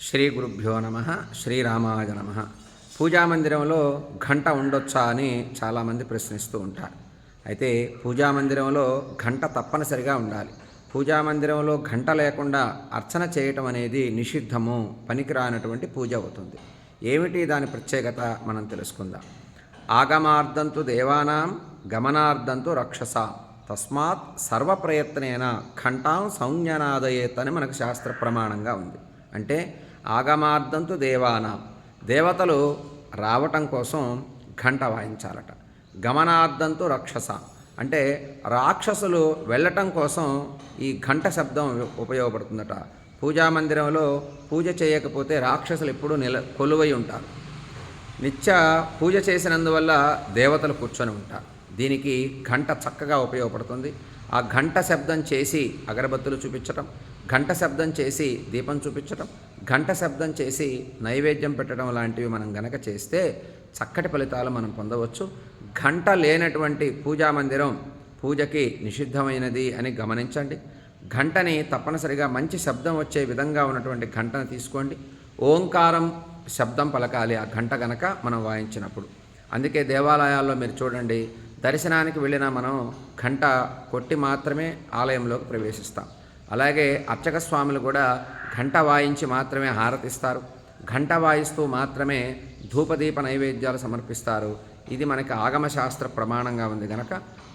శ్రీ గురుభ్యో నమ శ్రీరామాయ నమ. పూజామందిరంలో ఘంట ఉండొచ్చా అని చాలామంది ప్రశ్నిస్తూ ఉంటారు. అయితే పూజామందిరంలో ఘంట తప్పనిసరిగా ఉండాలి. పూజామందిరంలో ఘంట లేకుండా అర్చన చేయటం అనేది నిషిద్ధము పనికిరానటువంటి పూజ అవుతుంది. ఏమిటి దాని ప్రత్యేకత మనం తెలుసుకుందాం. ఆగమార్థంతు దేవానాం గమనార్థంతు రక్షసాం. తస్మాత్ సర్వప్రయత్నేన ఘంటాం సంజ్ఞనాదయేత్ అని మనకు శాస్త్ర ప్రమాణంగా ఉంది. అంటే ఆగమార్థంతు దేవానాం. దేవతలు రావటం కోసం ఘంట వాయించాలట. గమనార్థంతు రక్షస. అంటే రాక్షసులు వెళ్ళటం కోసం ఈ ఘంట శబ్దం ఉపయోగపడుతుందట. పూజా మందిరంలో పూజ చేయకపోతే రాక్షసులు ఎప్పుడూ నిల కొలువై ఉంటారు. నిత్య పూజ చేసినందువల్ల దేవతలు కూర్చొని ఉంటారు. దీనికి ఘంట చక్కగా ఉపయోగపడుతుంది. ఆ ఘంట శబ్దం చేసి అగరబత్తులు చూపించటం ఘంట శబ్దం చేసి దీపం చూపించటం ఘంట శబ్దం చేసి నైవేద్యం పెట్టడం లాంటివి మనం గనక చేస్తే చక్కటి ఫలితాలు మనం పొందవచ్చు. ఘంట లేనటువంటి పూజా మందిరం పూజకి నిషిద్ధమైనది అని గమనించండి. ఘంటని తప్పనిసరిగా మంచి శబ్దం వచ్చే విధంగా ఉన్నటువంటి ఘంటను తీసుకోండి. ఓంకారం శబ్దం పలకాలి ఆ గంట గనక మనం వాయించినప్పుడు. అందుకే దేవాలయాల్లో మీరు చూడండి దర్శనానికి వెళ్ళిన మనం ఘంట కొట్టి మాత్రమే ఆలయంలోకి ప్రవేశిస్తాం. అలాగే అర్చక స్వాములు కూడా ఘంట వాయించి మాత్రమే హారతిస్తారు. ఘంట వాయిస్తూ మాత్రమే ధూపదీప నైవేద్యాలు సమర్పిస్తారు. ఇది మనకి ఆగమశాస్త్ర ప్రమాణంగా ఉంది గనక.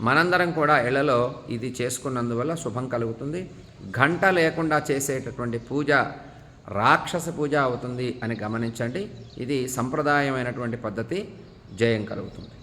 మనందరం కూడా ఇళ్ళలో ఇది చేసుకున్నందువల్ల శుభం కలుగుతుంది. ఘంట లేకుండా చేసేటటువంటి పూజ రాక్షస పూజ అవుతుంది అని గమనించండి. ఇది సంప్రదాయమైనటువంటి పద్ధతి. జయం కలుగుతుంది.